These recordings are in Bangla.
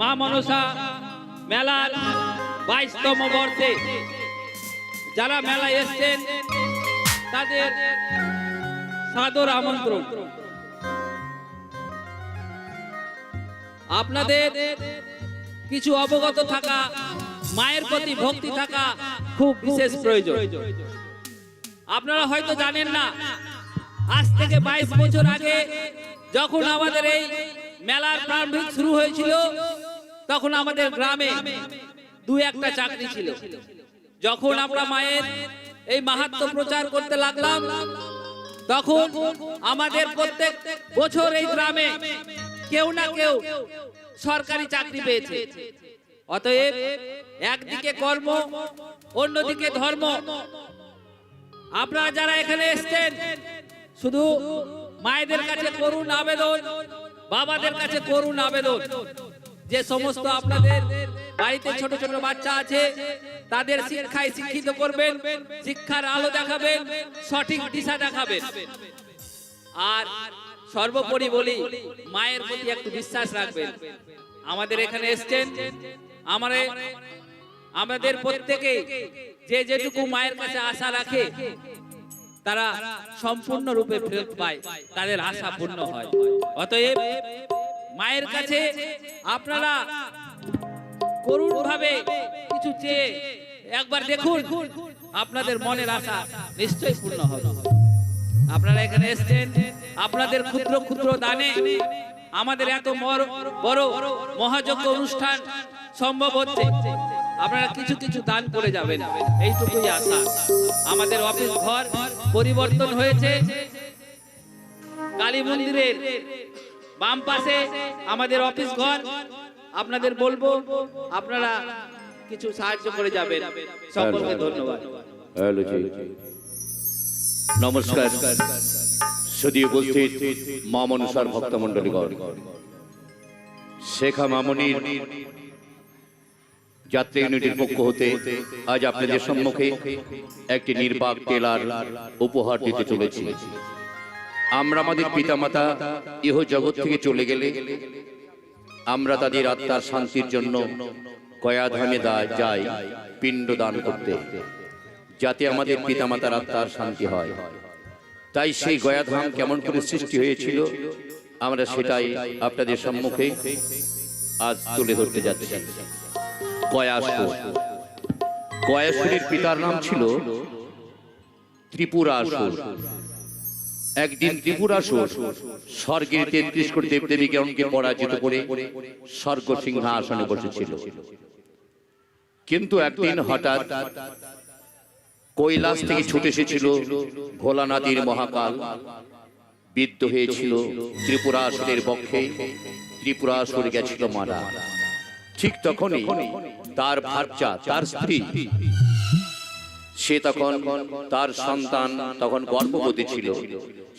মা মনসা মেলার বাইশতম বর্ষে যারা মেলায় এসছেন, তাদের সাদর আমন্ত্রণ। আপনাদের কিছু অবগত থাকা, মায়ের প্রতি ভক্তি থাকা খুব বিশেষ প্রয়োজন। আপনারা হয়তো জানেন না, আজ থেকে বাইশ বছর আগে যখন আমাদের এই মেলার প্রারম্ভিক শুরু হয়েছিল তখন আমাদের গ্রামে দু একটা চাকরি ছিল। যখন আমরা মায়ের এই মাহাত্ম প্রচার করতে লাগলাম, তখন আমাদের প্রত্যেক বছর এই গ্রামে কেউ না কেউ সরকারি চাকরি পেয়েছে। অতএব একদিকে কর্ম, অন্যদিকে ধর্ম। আপনারা যারা এখানে এসছেন, শুধু মায়েদের কাছে করুন আবেদন, বাবাদের কাছে করুন আবেদন। যে সমস্ত আপনাদের বাড়িতে ছোট ছোট বাচ্চা আছে, তাদের শিক্ষায় শিক্ষিত করবেন, শিক্ষার আলো দেখাবেন, সঠিক দিশা দেখাবেন। আর সর্বোপরি বলি, মায়ের প্রতি একটু বিশ্বাস রাখবেন। আমাদের এখানে এসছেন, আমারে, আমাদের প্রত্যেকে যে যেটুকু মায়ের কাছে আশা রাখে, তারা সম্পূর্ণ রূপে ফেরত পায়, তাদের আশা পূর্ণ হয়। অতএব মায়ের কাছে আপনারা করুণ ভাবে কিছু চেয়ে একবার দেখুন আপনাদের মনের আশা নিশ্চয়ই পূর্ণ হবে। আপনারা এখানে এসেছেন আপনাদের ক্ষুদ্র ক্ষুদ্র দানে আমাদের এত বড় বড় মহাযজ্ঞ অনুষ্ঠান সম্ভব হচ্ছে। আপনারা কিছু কিছু দান করে যাবেন। এইটুকুই আশা। আমাদের অফিস ঘর পরিবর্তন হয়েছে। কালী মন্দিরের বাম পাশে আমাদের অফিস ঘর। আপনাদের বলব আপনারা কিছু সাহায্য করে যাবেন। সকলকে ধন্যবাদ। নমস্কার। সুদী উপস্থিত মা মনসার ভক্তমণ্ডলীগণ। শেখা মামনির যাত্রী ইউনিটের পক্ষ হতে আজ আপনাদের সম্মুখে একটি নির্বাক টেলার উপহার দিতে চলেছি। আমরা আমাদের পিতামাতা ইহ জগৎ থেকে চলে গেলে আমরা তাদের আত্মার শান্তির জন্য কয়াধামে যাই, পিণ্ড দান করতে, যাতে আমাদের পিতামাতার আত্মার শান্তি হয়। তাই সেই গয়াধাম কেমন করে সৃষ্টি হয়েছিল, আমরা সেটাই আপনাদের সম্মুখে আজ তুলে ধরতে যাচ্ছি। গয়াসুর গয়াসুরের পিতার নাম ছিল ত্রিপুরাসুর। একদিন ত্রিপুরাসুর স্বর্গের তেত্রিশ কোটি দেবদেবীগণকে পরাজিত করে স্বর্গ সিংহাসনে বসেছিল। কিন্তু একদিন হঠাৎ কৈলাস থেকে ছুটে এসেছিল ভোলানাথের মহাকাল। বিদ্ধ হয়েছিল ত্রিপুরাসুরের পক্ষে। ত্রিপুরাসুর গেছিল মারা। ঠিক তখনই তার ভার্চা তার স্ত্রী সে তখন তার সন্তান তখন গর্ভবতী ছিল।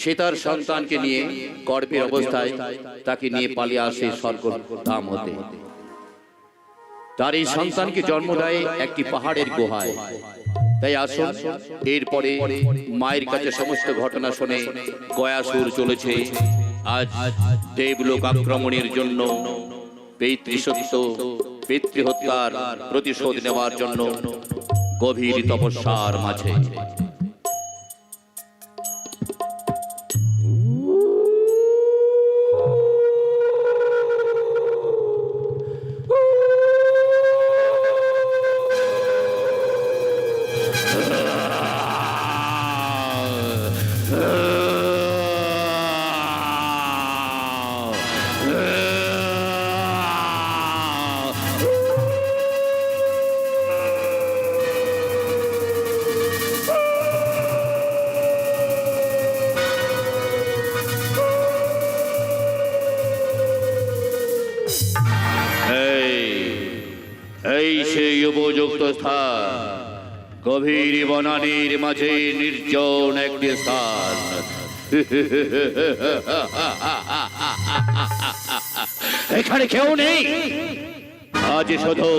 সে তার সন্তানকে নিয়ে গর্ভের অবস্থায় তাকে নিয়ে পালিয়ে আসে স্বর্গ ধাম হতে। তার এই সন্তানকে জন্ম দেয় একটি পাহাড়ের গুহায়। তাই আসুন, এরপরে মায়ের কাছে সমস্ত ঘটনা শুনে গয়াসুর চলেছে। আজ দেবলোক আক্রমণের জন্য পিতৃসত্য পিতৃহত্যার প্রতিশোধ নেওয়ার জন্য গভীর তপস্যার মাঝে। এই এই সেই উপযুক্ত স্থান গভীর বনানির মাঝে নির্জন একটি স্থান। এখানে কেউ নেই। আজ শুধু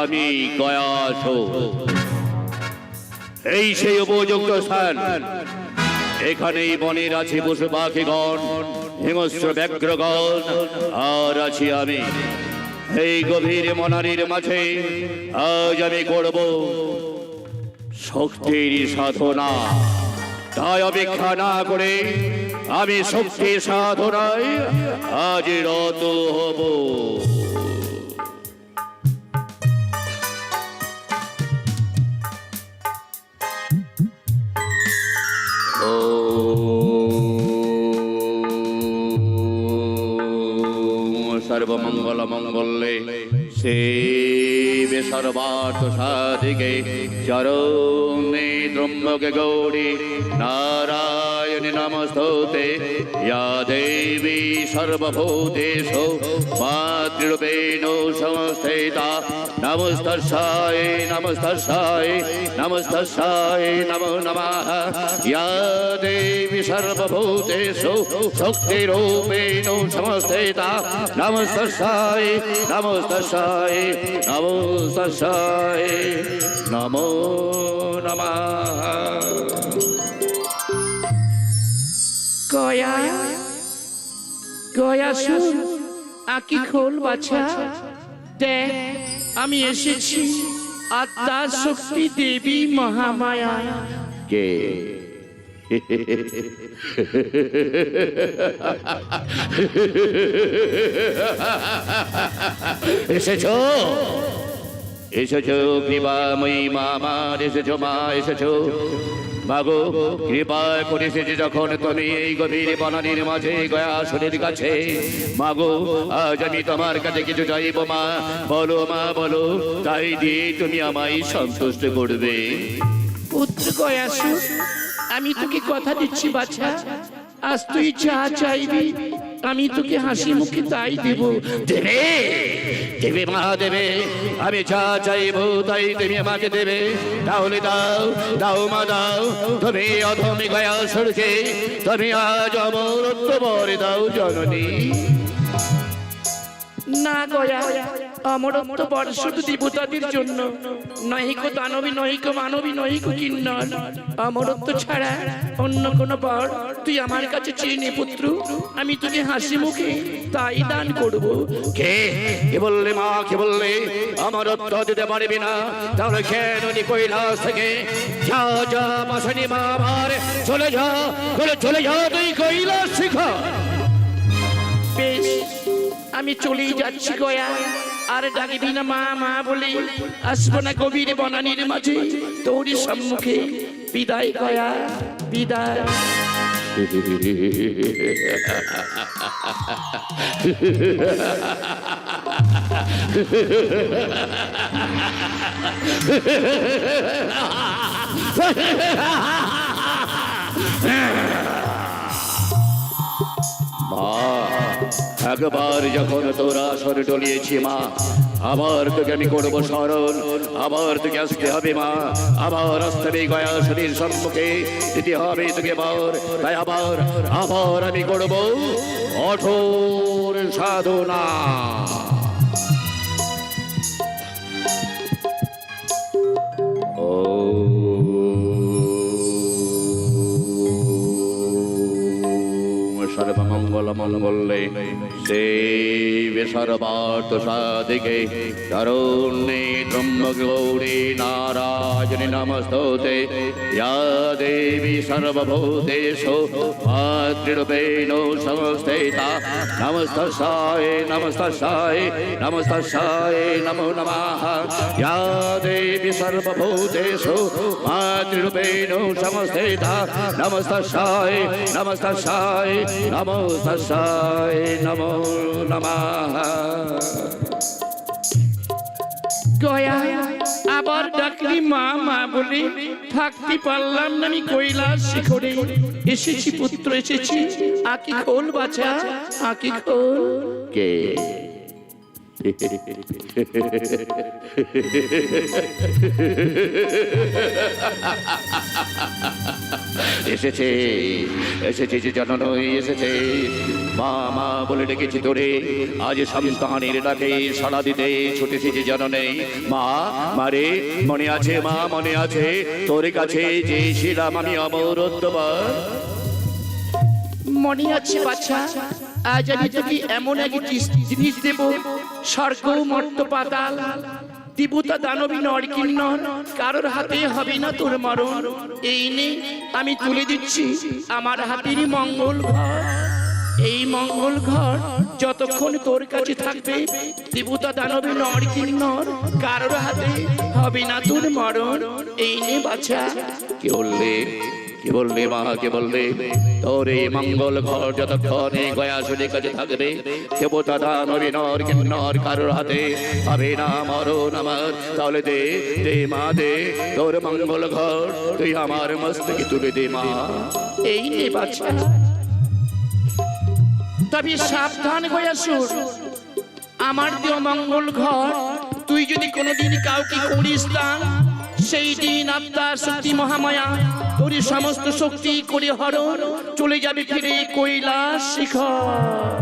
আমি কয়াস এই সেই উপযুক্ত স্থান এখানেই বনের আছে পশু পাখিগণ। হিংস্র ব্যাঘ্রগণ আর আছি আমি। এই গভীর মনারির মাঝে আজ আমি করব শক্তির সাধনা। তাই অপেক্ষা না করে আমি শক্তি সাধনায় আজ রত হব সর্বমঙ্গল সে শিবে সর্বার্থ সাধিকে চরণে ত্রম্বকে গৌরী নারায়ণী নমস্তোতে ইয়া দেবী সর্বভূতেষু মাতৃরূপেণ সংস্থিতা নমস্তস্যায় নমস্তস্যায় নমস্তস্যায় নমো নমঃ ইয়া দেবী সর্বভূতেষু শক্তিরূপেণ সংস্থিতা নমস্তস্যায় নমস্তস্যায় নমস্তস্যায় নমো নমঃ। গয়া গয়া শুন আকি খোল বাছা। দেখ আমি এসেছি আত্মা শক্তি দেবী মহামায়া। কে? এসেছ? এসেছ, কৃপাময়ী মা আমার এসেছ মা, এসেছ। মাগো কৃপা করে এসেছে যখন তুমি এই গভীর বনানির মাঝে গয়াসনের কাছে, মাগো, আজ আমি তোমার কাছে কিছু চাইব মা। বলো মা, বলো, তাই দিয়ে তুমি আমায় সন্তুষ্ট করবে। পুত্র গয়া শুন আমি তোকে কথা দিচ্ছি, বাছা। আজ তুই যা চাইবি আমি তোকে হাসি, মুখে তাই দেব। দেবে দেবে মা, দেবে। আমি যা চাইব তাই তুমি আমাকে দেবে। তাহলে দাও দাও মা, দাও। তুমি অধমে গয়া সরছে তুমি আজ অমরত্ব বরে দাও জননী। না গয়া অমরত্ব বর শুধু দেবতাদের জন্য। নহিক দানবী নহিক মানবী নহিক কিন্নর। অমরত্ব ছাড়া অন্য কোন বর তুই আমার কাছে চেয়ে নে পুত্র। আমি তোকে হাসি মুখে তাই দান করব। কে? কে বললে মা কে বললে? অমরত্ব দিতে পারবি না। তাহলে কেন নি কৈলাস থেকে। যা যা বাসনি মা আমার চলে যা চলে যা তুই কৈলাস শিখা বেশ। আমি চলেই যাচ্ছি গয়া। আর ডাকিবি না মা মা বলে, আসব না গভীর বনানির মাঝে তোরই সম্মুখে। বিদায় গয়া, বিদায়। মা একবার যখন তোরা সরে টলিয়েছি মা, আবার তোকে আমি করব স্মরণ, আবার তোকে আসতে হবে মা, আবার আসতে হবে গয়া শরীর সম্মুখে, দিতে হবে তোকে আবার তাই আবার আবার আমি করব কঠোর সাধনা। সর্বমঙ্গল মঙ্গলে। দেবে সর্বার্থ সাধিকে। তরুণে ব্রহ্ম গৌরী নারায়ণী নমস্তোতে। ইয়া দেবী সর্বভূতেষু, মাতৃরূপেণ সংস্থিতা নমস্তস্যায় নমস্তস্যায় নমস্তস্যায় নমো নমঃ। ইয়া দেবী সর্বভূতেষু, মাতৃরূপেণ সংস্থিতা নমস্তস্যায় নমস্তস্যায় নমস্তস্যায় নমো নমঃ। গয়া, আবার ডাকলি মা মা বলে থাকতে পারলাম না আমি কৈলাস শিখরে। এসেছি পুত্র, এসেছি। আকি খোল বাছা, আকি খোল। কে? এসেছে এসেছে যে জননই এসেছে। মা মা বলে ডেকেছি তোরে, আজ সন্তানের ডাকে সাড়া দিতে ছুটেছি যে জননে। মা মারে মনে আছে, মা, মনে আছে, তোর কাছে যে ছিলাম আমি অমরত্ববার মনে আছে বাছা, আজ আমি তোকে এমন এক জিনিস দেব, স্বর্গ মর্ত পাতাল দেবতা দানবী নরকিন্নর কারোর হাতে হবে না তোর মরণ। এই নে, আমি তুলে দিচ্ছি আমার হাতের মঙ্গল ঘর। এই মঙ্গল ঘর যতক্ষণ তোর কাছে থাকবে দেবতা দানবী নরকিন্নর কারোর হাতে হবে না তোর মরণ। এই নে বাছা কি বললে কি বললে মা, কি বললে তোর মঙ্গল ঘর যতক্ষণ এই গয়াসুরের কাছে থাকবে দেবতা দান অভিনর কিন্নর কারোর হাতে হবে না মরণ আমার। তাহলে দে মা, দে তোর মঙ্গল ঘর, তুই আমার মস্তকে তুলে দে মা। এই নে বাছা তবে সাবধান গয়াসুর আমার দেহ মঙ্গল ঘর, তুই যদি কোনোদিন কাউকে করিস দান সেই দিন আত্মার শক্তি মহামায়া তোর সমস্ত শক্তি করে হরণ, চলে যাবে ফিরে কৈলাস শিখর।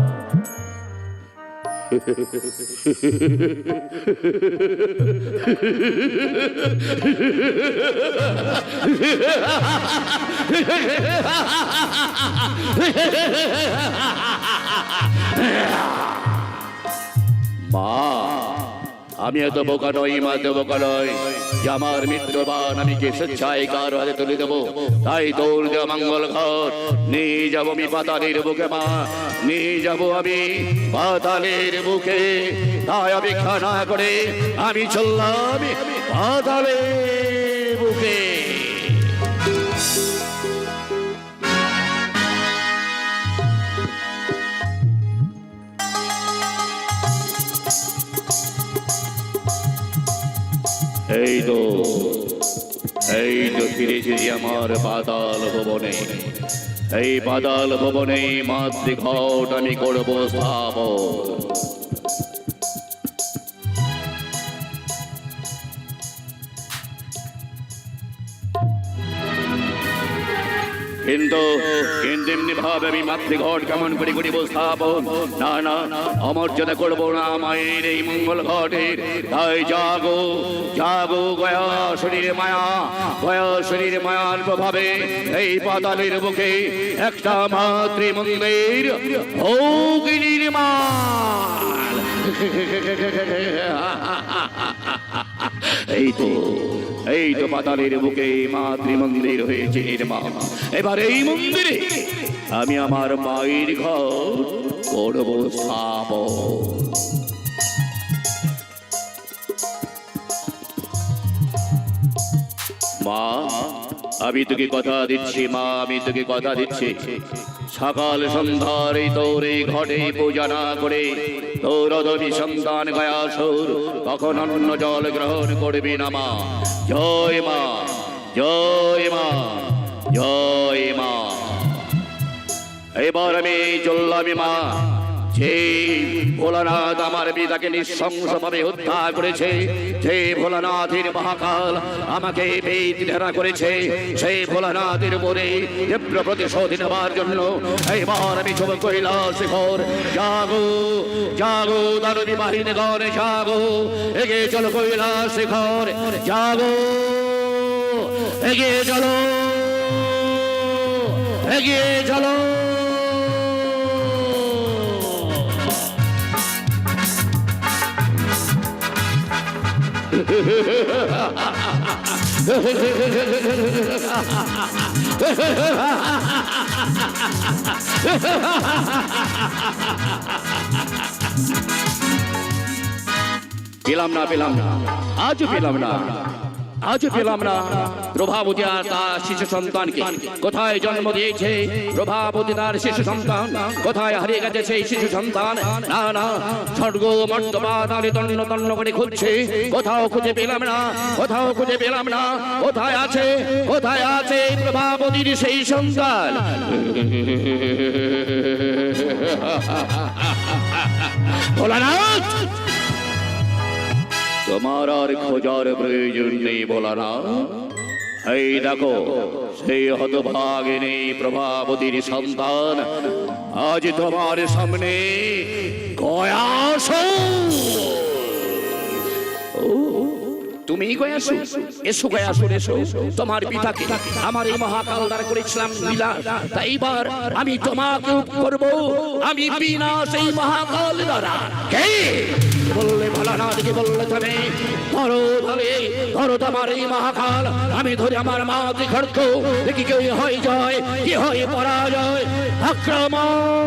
মা আমি এত বোকা নই, মা দেব নই। যে আমার মৃত্যুবান আমি কে স্বেচ্ছায় কারও হাতে তুলে দেবো, তাই দৌল দেওয়া মঙ্গল ঘর। নিয়ে যাব আমি পাতালের বুকে, মা। নিয়ে যাব আমি পাতালের বুকে। তাই আমি খানা করে আমি চললাম পাতালের এই তো এই তো ফিরে এসেছি আমার পাতাল ভবনে। এই পাতাল ভবনে মাতৃঘট আমি করব স্থাপন। কিন্তু কিন্তু ভাবে আমি মাতৃঘট কেমন করে করিব স্থাপন না না, অমর্যাদা করব না মায়ের এই মঙ্গল ঘটের তাই জাগো জাগো, গয়া শরীরে মায়া, গয়া শরীরে মায়ার প্রভাবে এই পাতালের বুকে একটা মাতৃ মন্দির ভৌগিনীর মা এই তো এই তো পাতালের বুকে মাতৃ মন্দির হয়েছে নির্মাণ এবার এই মন্দিরে আমি আমার মায়ের ঘর করব স্থাপন। মা, আমি তোকে কথা দিচ্ছি, মা, আমি তোকে কথা দিচ্ছি। সকাল সন্ধ্যার এই এই ঘটে পূজা না করে। অদমি সন্তান গয়াসুর কখন অন্য জল গ্রহণ করবি না মা। জয় মা জয় মা জয় মা। এবার আমি চললামি মা। যে ভোলানাথ আমার পিতাকে নৃশংসভাবে হত্যা করেছে। যে ভোলানাথের মহাকাল আমাকে বেদ করেছে সেই ভোলানাথের উপরে তীব্র প্রতিশোধ নেবার জন্য এইবার আমি শুভ কৈলাস ঘর। জাগো জাগো দারুণী বাহিনী ঘর জাগো, এগিয়ে চলো কৈলাস ঘর। জাগো, এগিয়ে চলো এগিয়ে চলো। পেলাম না পেলাম না আজও পেলাম না আজও পেলাম না প্রভাবতী আর তার শিশু সন্তানকে। কোথায় জন্ম দিয়েছে? প্রভাবতী তার শিশু সন্তান। কোথায় হারিয়ে গেছে সেই শিশু সন্তান? না না, স্বর্গ মর্তবা তালে তন্ন তন্ন করে খুঁজছে। কোথাও খুঁজে পেলাম না, কোথাও খুঁজে পেলাম না। কোথায় আছে কোথায় আছে প্রভাবতীর সেই সন্তান? ভোলানাথ তোমার আর খোঁজার প্রয়োজন নেই, বলা না। এই দেখো, সেই হতভাগিনী প্রভাবতীর সন্তান আজ তোমার সামনে গয়াস তুমি গয়াসু এসো গয়াসুর এসো। তোমার পিতাকে আমার এই মহাকাল দ্বারা করেছিলাম লীলা। তাই এইবার আমি তোমাকে করব। আমি বিনা সেই মহাকাল দ্বারা। বললে ভালো না দেখে বললে তুমি, ধরো ধরে, ধরো তোমার এই মহাকাল। আমি ধরে আমার মাকে খড়ক, দেখি কি হয়ে যায়, কি হয়ে পরাজয়, আক্রমণ।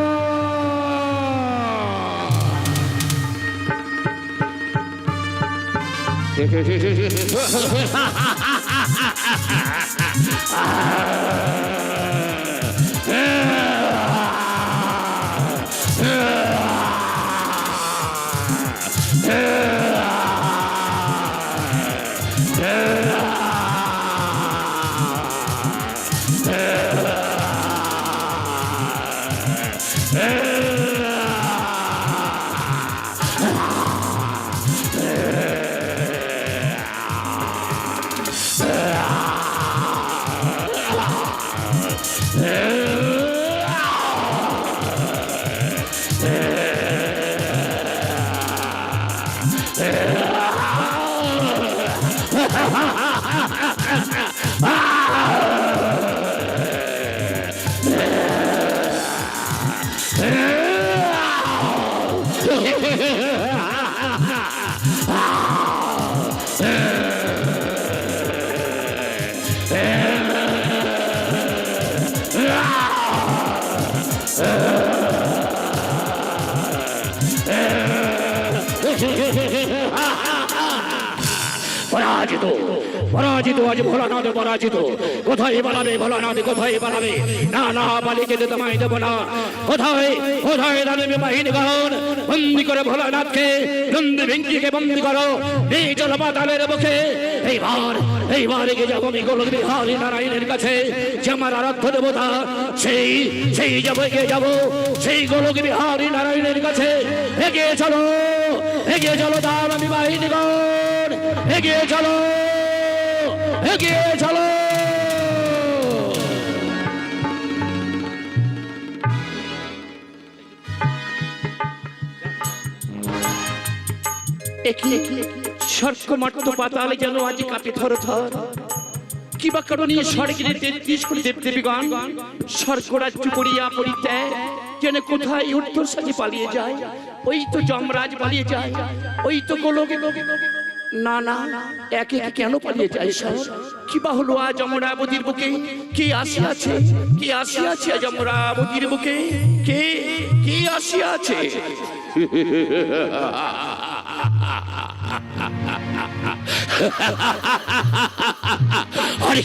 Yeah. পরাজিত। পরাজিত, আজ ভোলানাথ পরাজিত। কোথায় পালাবে ভোলানাথ, কোথায় পালাবে না না পালিয়ে যেতে তোমায় দেবো না। কোথায় কোথায় দানবে বাহিনী গহন? বন্দি করে ভোলানাথকে নন্দী ভেঙ্কিকে বন্দি করো। এই জলপাতালের মুখে এইবার এইবার এগিয়ে যাব আমি গোলক বিহারী নারায়ণের কাছে। যে আমার আরাধ্য দেবতা, সেই সেই যাব, এগিয়ে যাব। সেই গোলক বিহারী নারায়ণের কাছে। এগিয়ে চলো এগিয়ে চলো দাম আমি বাহিনী বাহিনীগণ এগিয়ে চলো। এগিয়ে চলো। স্বর্গ পাতালে যেন আজ কাপে থর থর। কিবা কারণে স্বর্গের তেত্রিশ কোটি দেব দেবীগণ স্বর্গ রাজ্য করিয়া পরিত্যাগ যেন কোথায় উত্তর সাজে পালিয়ে যায়? ওই তো যমরাজ পালিয়ে যায় ওই তো গোলকে না না একে কেন পালিয়ে যায় স্যার কি বা হলো আজ অমরাবতীর বুকে? কে আসিয়াছে? কে আসিয়াছে আজ অমরাবতীর বুকে? কে কে আসিয়াছে? আরে